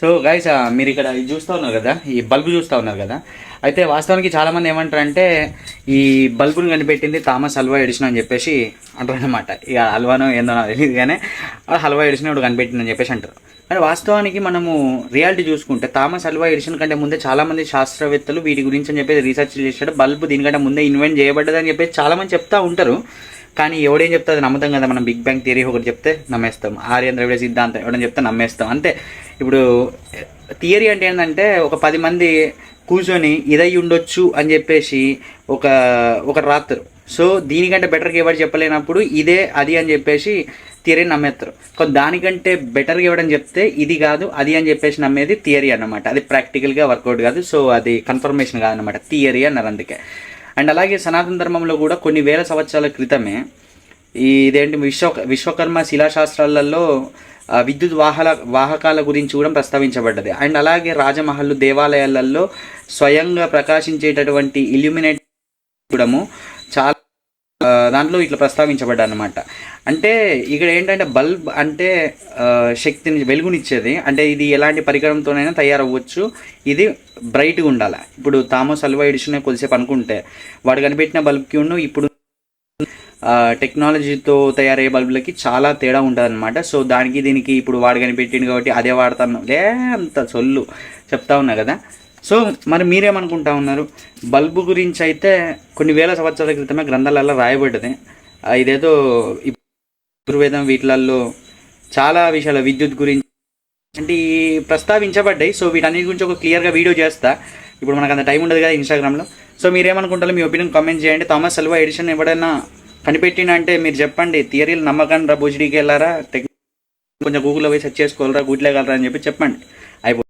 So guys మీరు ఇక్కడ ఇది చూస్తూ ఉన్నారు కదా? ఈ బల్బు చూస్తూ ఉన్నారు కదా? అయితే వాస్తవానికి చాలామంది ఏమంటారంటే ఈ బల్బుని కనిపెట్టింది థామస్ హల్వా ఎడిషన్ అని చెప్పేసి అంటారు అనమాట ఇక హల్వానో ఏందో నాకు తెలియదు కానీ ఆ హల్వా ఎడిషన్ ఇప్పుడు కనిపెట్టిందని చెప్పేసి అంటారు. కానీ వాస్తవానికి మనము రియాలిటీ చూసుకుంటే థామస్ హల్వా ఎడిషన్ కంటే ముందే చాలామంది శాస్త్రవేత్తలు వీటి గురించి అని చెప్పేసి రీసెర్చ్ చేశాడు బల్బు దీనికంటే ముందే ఇన్వెంట్ చేయబడ్డదని చెప్పేసి చాలామంది చెప్తా ఉంటారు. కానీ ఎవడేం చెప్తే అది నమ్ముతాం కదా మనం. బిగ్ బ్యాంగ్ థియరీ ఒకటి చెప్తే నమ్మేస్తాం. ఆర్యన్ ద్రవిడ సిద్ధాంతం ఎవడని చెప్తే నమ్మేస్తాం. అంతే. ఇప్పుడు థియరీ అంటే ఏంటంటే ఒక పది మంది కూర్చొని ఇదై ఉండొచ్చు అని చెప్పేసి ఒక ఒక రాత్రు. సో దీనికంటే బెటర్గా ఎవరు చెప్పలేనప్పుడు ఇదే అది అని చెప్పేసి థియరీని నమ్మేస్తారు కొంత దానికంటే బెటర్గా ఇవ్వడం చెప్తే ఇది కాదు అది అని చెప్పేసి నమ్మేది థియరీ అన్నమాట. అది ప్రాక్టికల్గా వర్కౌట్ కాదు సో అది కన్ఫర్మేషన్ కాదనమాట థియరీ అన్నారు అందుకే. అండ్ అలాగే సనాతన ధర్మంలో కూడా కొన్ని వేల సంవత్సరాల క్రితమే ఇదేంటి విశ్వ విశ్వకర్మ శిలాశాస్త్రాలలో విద్యుత్ వాహన వాహకాల గురించి కూడా ప్రస్తావించబడ్డది. అండ్ అలాగే రాజమహల్ దేవాలయాలలో స్వయంగా ప్రకాశించేటటువంటి ఇల్యూమినేట్ చూడము చాలా దాంట్లో ఇట్లా ప్రస్తావించబడ్డా అనమాట అంటే ఇక్కడ ఏంటంటే బల్బ్ అంటే శక్తిని వెలుగునిచ్చేది. అంటే ఇది ఎలాంటి పరికరంతోనైనా తయారవ్వచ్చు. ఇది బ్రైట్గా ఉండాలి. ఇప్పుడు థామస్ అల్వా ఎడిషన్ కొద్దిసేపు అనుకుంటే వాడు కనిపెట్టిన బల్బ్కి ఉన్న ఇప్పుడు టెక్నాలజీతో తయారయ్యే బల్బులకి చాలా తేడా ఉంటుంది అనమాట సో దానికి దీనికి ఇప్పుడు వాడు కనిపెట్టిండు కాబట్టి అదే వాడతాను లే అంత సొల్లు. చెప్తా ఉన్నా కదా? సో మరి మీరేమనుకుంటా ఉన్నారు? బల్బు గురించి అయితే కొన్ని వేల సంవత్సరాల క్రితమే గ్రంథాలలో రాయబడ్డది. ఇదేదో ఆయుర్వేదం వీటిలల్లో చాలా విషయాలు విద్యుత్ గురించి అంటే ఈ ప్రస్తావించబడ్డాయి. సో వీటన్నిటి గురించి ఒక క్లియర్గా వీడియో చేస్తా. ఇప్పుడు మనకు అంత టైం ఉండదు కదా ఇన్స్టాగ్రామ్లో. సో మీరేమనుకుంటారో మీ ఒపీనియన్ కామెంట్ చేయండి. థామస్ అల్వా ఎడిషన్ ఎవడైనా కనిపెట్టిన అంటే మీరు చెప్పండి. థియరీలు నమ్మకండి రా బుజ్డికి వెళ్ళారా? టెక్ కొంచెం గూగుల్లో పోయి సెర్చ్ చేసుకోవాలరా గుడ్లేగలరా అని చెప్పి చెప్పండి. అయిపో